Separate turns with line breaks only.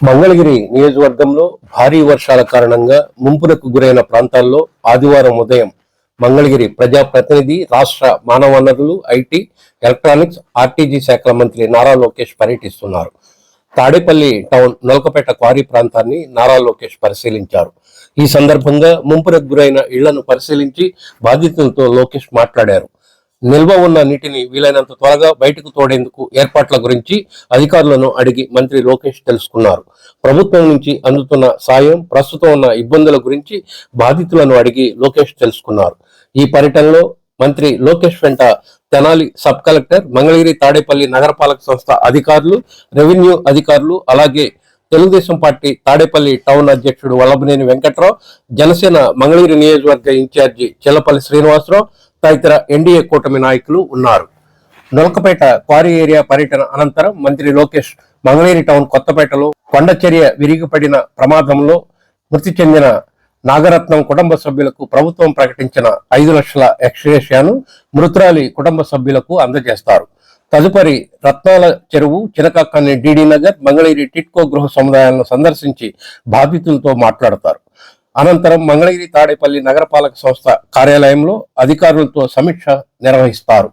మంగళగిరి నియోజకవర్గంలో భారీ వర్షాల కారణంగా ముంపునకు గురైన ప్రాంతాల్లో ఆదివారం ఉదయం మంగళగిరి ప్రజాప్రతినిధి రాష్ట్ర మానవ వనరులు ఐటీ ఎలక్ట్రానిక్స్ ఆర్టీజీ శాఖల మంత్రి నారా లోకేష్ పర్యటిస్తున్నారు. తాడేపల్లి టౌన్ నొలకపేట క్వారీ ప్రాంతాన్ని నారా లోకేష్ పరిశీలించారు. ఈ సందర్భంగా ముంపునకు గురైన ఇళ్ళను పరిశీలించి బాధితులతో లోకేష్ మాట్లాడారు. నిల్వ ఉన్న నీటిని వీలైనంత త్వరగా బయటకు తోడేందుకు ఏర్పాట్ల గురించి అధికారులను అడిగి మంత్రి లోకేష్ తెలుసుకున్నారు. ప్రభుత్వం నుంచి అందుతున్న సాయం ప్రస్తుతం ఉన్న ఇబ్బందుల గురించి బాధితులను అడిగి లోకేష్ తెలుసుకున్నారు. ఈ పర్యటనలో మంత్రి లోకేష్ వెంట తెనాలి సబ్ కలెక్టర్ మంగళగిరి తాడేపల్లి నగరపాలక సంస్థ అధికారులు రెవెన్యూ అధికారులు అలాగే తెలుగుదేశం పార్టీ తాడేపల్లి టౌన్ అధ్యక్షుడు వల్లభనేని వెంకట్రావు జనసేన మంగళగిరి నియోజకవర్గ ఇన్ఛార్జి చెల్లపల్లి శ్రీనివాసరావు తదితర ఎన్డీఏ కూటమి నాయకులు ఉన్నారు. నొలకపేట క్వారీ ఏరియా పర్యటన అనంతరం మంత్రి లోకేష్ మంగళేరి టౌన్ కొత్తపేటలో కొండచర్య విరిగిపడిన ప్రమాదంలో మృతి చెందిన నాగరత్నం కుటుంబ సభ్యులకు ప్రభుత్వం ప్రకటించిన ఐదు లక్షల ఎక్స్రేషియాను మృతురాలి కుటుంబ సభ్యులకు అందజేస్తారు. తదుపరి రత్నాల చెరువు చినకాకాని డిడి నగర్ మంగళగిరి టిట్కో గృహ సముదాయాలను సందర్శించి బాధితులతో మాట్లాడతారు. అనంతరం మంగళగిరి తాడేపల్లి నగరపాలక సంస్థ కార్యాలయంలో అధికారులతో సమీక్ష నిర్వహిస్తారు.